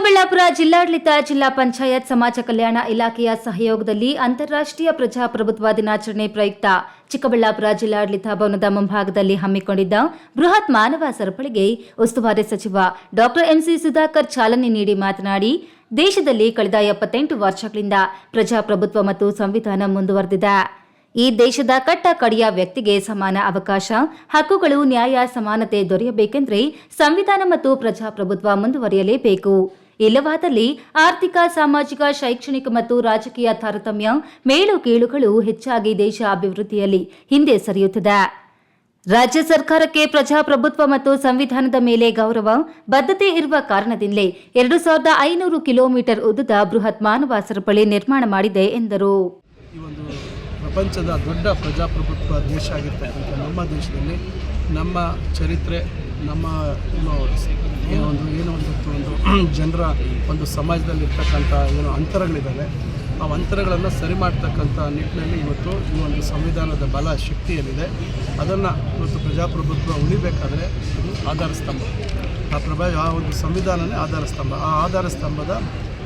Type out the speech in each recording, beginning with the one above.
ಚಿಕ್ಕಬಳ್ಳಾಪುರ ಜಿಲ್ಲಾಡಳಿತ ಜಿಲ್ಲಾ ಪಂಚಾಯತ್ ಸಮಾಜ ಕಲ್ಯಾಣ ಇಲಾಖೆಯ ಸಹಯೋಗದಲ್ಲಿ ಅಂತಾರಾಷ್ಟ್ರೀಯ ಪ್ರಜಾಪ್ರಭುತ್ವ ದಿನಾಚರಣೆ ಪ್ರಯುಕ್ತ ಚಿಕ್ಕಬಳ್ಳಾಪುರ ಜಿಲ್ಲಾಡಳಿತ ಭವನದ ಮುಂಭಾಗದಲ್ಲಿ ಹಮ್ಮಿಕೊಂಡಿದ್ದ ಬೃಹತ್ ಮಾನವ ಸರಪಳಿಗೆ ಉಸ್ತುವಾರಿ ಸಚಿವ ಡಾಕ್ಟರ್ ಎಂಸಿ ಸುಧಾಕರ್ ಚಾಲನೆ ನೀಡಿ ಮಾತನಾಡಿ, ದೇಶದಲ್ಲಿ ಕಳೆದ ಎಪ್ಪತ್ತೆಂಟು ವರ್ಷಗಳಿಂದ ಪ್ರಜಾಪ್ರಭುತ್ವ ಮತ್ತು ಸಂವಿಧಾನ ಮುಂದುವರೆದಿದೆ. ಈ ದೇಶದ ಕಟ್ಟ ಕಡೆಯ ವ್ಯಕ್ತಿಗೆ ಸಮಾನ ಅವಕಾಶ, ಹಕ್ಕುಗಳು, ನ್ಯಾಯ, ಸಮಾನತೆ ದೊರೆಯಬೇಕೆಂದರೆ ಸಂವಿಧಾನ ಮತ್ತು ಪ್ರಜಾಪ್ರಭುತ್ವ ಮುಂದುವರಿಯಲೇಬೇಕು. ಇಲ್ಲವಾದಲ್ಲಿ ಆರ್ಥಿಕ, ಸಾಮಾಜಿಕ, ಶೈಕ್ಷಣಿಕ ಮತ್ತು ರಾಜಕೀಯ ತಾರತಮ್ಯ ಮೇಳು ಕೀಳುಗಳು ಹೆಚ್ಚಾಗಿ ದೇಶ ಅಭಿವೃದ್ಧಿಯಲ್ಲಿ ಹಿಂದೆ ಸರಿಯುತ್ತದೆ. ರಾಜ್ಯ ಸರ್ಕಾರಕ್ಕೆ ಪ್ರಜಾಪ್ರಭುತ್ವ ಮತ್ತು ಸಂವಿಧಾನದ ಮೇಲೆ ಗೌರವ, ಬದ್ಧತೆ ಇರುವ ಕಾರಣದಿಂದಲೇ ಎರಡು ಸಾವಿರದ ಐನೂರು ಕಿಲೋಮೀಟರ್ ಉದ್ದದ ಬೃಹತ್ ಮಾನವ ಸರಪಳಿ ನಿರ್ಮಾಣ ಮಾಡಿದೆ ಎಂದರು. ಪ್ರಪಂಚದ ದೊಡ್ಡ ಪ್ರಜಾಪ್ರಭುತ್ವ ದೇಶ ಆಗಿರ್ತಕ್ಕಂಥ ನಮ್ಮ ದೇಶದಲ್ಲಿ ನಮ್ಮ ಚರಿತ್ರೆ, ನಮ್ಮ ಏನು, ಏನೋ ಒಂದು ಏನೋ ಒಂದು ಜನರ ಒಂದು ಸಮಾಜದಲ್ಲಿರ್ತಕ್ಕಂಥ ಏನೋ ಅಂತರಗಳಿದ್ದಾವೆ. ಆ ಅಂತರಗಳನ್ನು ಸರಿ ಮಾಡ್ತಕ್ಕಂಥ ನಿಟ್ಟಿನಲ್ಲಿ ಇವತ್ತು ಈ ಒಂದು ಸಂವಿಧಾನದ ಬಲ ಶಕ್ತಿ ಏನಿದೆ ಅದನ್ನು ಇವತ್ತು ಪ್ರಜಾಪ್ರಭುತ್ವ ಉಳಿಬೇಕಾದರೆ ಇದು ಆಧಾರ ಸ್ತಂಭ. ಆ ಪ್ರಭಾ, ಆ ಒಂದು ಸಂವಿಧಾನನೇ ಆಧಾರ ಸ್ತಂಭ. ಆ ಆಧಾರ ಸ್ತಂಭದ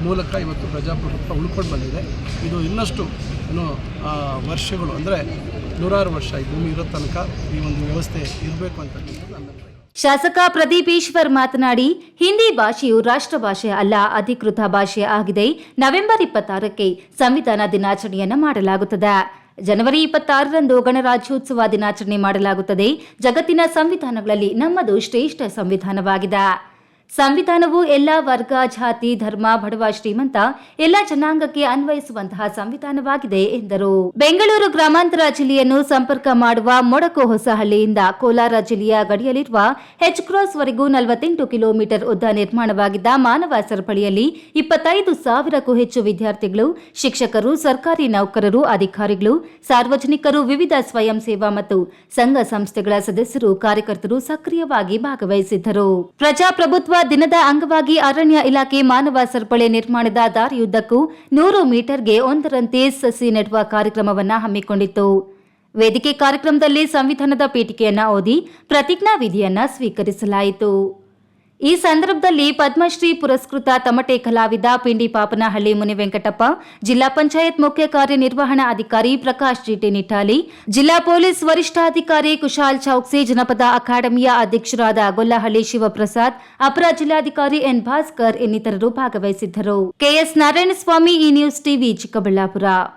ಮೂಲಕ ಇವತ್ತು ಪ್ರಜಾಪ್ರಭುತ್ವ ಉಳ್ಕೊಂಡು ಬಂದಿದೆ. ಇದು ಇನ್ನಷ್ಟು, ಏನು ವರ್ಷಗಳು, ಅಂದರೆ ನೂರಾರು ವರ್ಷ ಈ ಭೂಮಿ ಇರೋ ತನಕ ಈ ಒಂದು ವ್ಯವಸ್ಥೆ ಇರಬೇಕು ಅಂತ ಶಾಸಕ ಪ್ರದೀಪ್ ಈಶ್ವರ್ ಮಾತನಾಡಿ, ಹಿಂದಿ ಭಾಷೆಯು ರಾಷ್ಟ್ರ ಭಾಷೆ ಅಲ್ಲ, ಅಧಿಕೃತ ಭಾಷೆ ಆಗಿದೆ. ನವೆಂಬರ್ ಇಪ್ಪತ್ತಾರಕ್ಕೆ ಸಂವಿಧಾನ ದಿನಾಚರಣೆಯನ್ನು ಮಾಡಲಾಗುತ್ತದೆ. ಜನವರಿ ಇಪ್ಪತ್ತಾರರಂದು ಗಣರಾಜ್ಯೋತ್ಸವ ದಿನಾಚರಣೆ ಮಾಡಲಾಗುತ್ತದೆ. ಜಗತ್ತಿನ ಸಂವಿಧಾನಗಳಲ್ಲಿ ನಮ್ಮದು ಶ್ರೇಷ್ಠ ಸಂವಿಧಾನವಾಗಿದೆ. ಸಂವಿಧಾನವು ಎಲ್ಲ ವರ್ಗ, ಜಾತಿ, ಧರ್ಮ, ಬಡವ, ಶ್ರೀಮಂತ ಎಲ್ಲ ಜನಾಂಗಕ್ಕೆ ಅನ್ವಯಿಸುವಂತಹ ಸಂವಿಧಾನವಾಗಿದೆ ಎಂದರು. ಬೆಂಗಳೂರು ಗ್ರಾಮಾಂತರ ಜಿಲ್ಲೆಯನ್ನು ಸಂಪರ್ಕ ಮಾಡುವ ಮೊಡಕು ಹೊಸಹಳ್ಳಿಯಿಂದ ಕೋಲಾರ ಜಿಲ್ಲೆಯ ಗಡಿಯಲ್ಲಿರುವ ಹೆಚ್ ಕ್ರಾಸ್ ವರೆಗೂ ನಲವತ್ತೆಂಟು ಕಿಲೋಮೀಟರ್ ಉದ್ದ ನಿರ್ಮಾಣವಾಗಿದ್ದ ಮಾನವ ಸರಪಳಿಯಲ್ಲಿ ಇಪ್ಪತ್ತೈದು ಸಾವಿರಕ್ಕೂ ಹೆಚ್ಚು ವಿದ್ಯಾರ್ಥಿಗಳು, ಶಿಕ್ಷಕರು, ಸರ್ಕಾರಿ ನೌಕರರು, ಅಧಿಕಾರಿಗಳು, ಸಾರ್ವಜನಿಕರು, ವಿವಿಧ ಸ್ವಯಂ ಸೇವಾ ಮತ್ತು ಸಂಘ ಸಂಸ್ಥೆಗಳ ಸದಸ್ಯರು, ಕಾರ್ಯಕರ್ತರು ಸಕ್ರಿಯವಾಗಿ ಭಾಗವಹಿಸಿದ್ದರು. ಪ್ರಜಾಪ್ರಭುತ್ವ ದಿನದ ಅಂಗವಾಗಿ ಅರಣ್ಯ ಇಲಾಖೆ ಮಾನವ ಸರಪಳಿ ನಿರ್ಮಾಣದ ದಾರಿಯುದ್ದಕ್ಕೂ ನೂರು ಮೀಟರ್ಗೆ ಒಂದರಂತೆ ಸಸಿ ನೆಡುವ ಕಾರ್ಯಕ್ರಮವನ್ನು ಹಮ್ಮಿಕೊಂಡಿತ್ತು. ವೇದಿಕೆ ಕಾರ್ಯಕ್ರಮದಲ್ಲಿ ಸಂವಿಧಾನದ ಪೀಠಿಕೆಯನ್ನು ಓದಿ ಪ್ರತಿಜ್ಞಾ ವಿಧಿಯನ್ನ ಸ್ವೀಕರಿಸಲಾಯಿತು. ಈ ಸಂದರ್ಭದಲ್ಲಿ ಪದ್ಮಶ್ರೀ ಪುರಸ್ಕೃತ ತಮಟೆ ಕಲಾವಿದ ಪಿಂಡಿ ಪಾಪನಹಳ್ಳಿ ಮುನಿವೆಂಕಟಪ್ಪ, ಜಿಲ್ಲಾ ಪಂಚಾಯತ್ ಮುಖ್ಯ ಕಾರ್ಯನಿರ್ವಹಣಾ ಅಧಿಕಾರಿ ಪ್ರಕಾಶ್ ಜಿಟಿ ನಿಟಾಲಿ ಜಿಲ್ಲಾ ಪೊಲೀಸ್ ವರಿಷ್ಠಾಧಿಕಾರಿ ಕುಶಾಲ್ ಚೌಕ್ಸಿ, ಜನಪದ ಅಕಾಡೆಮಿಯ ಅಧ್ಯಕ್ಷರಾದ ಗೊಲ್ಲಹಳ್ಳಿ ಶಿವಪ್ರಸಾದ್, ಅಪರ ಜಿಲ್ಲಾಧಿಕಾರಿ ಎನ್ ಭಾಸ್ಕರ್ ಇನ್ನಿತರರು ಭಾಗವಹಿಸಿದ್ದರು. ಕೆಎಸ್ ನಾರಾಯಣಸ್ವಾಮಿ ಈ ನ್ಯೂಸ್ ಟಿವಿ ಚಿಕ್ಕಬಳ್ಳಾಪುರ.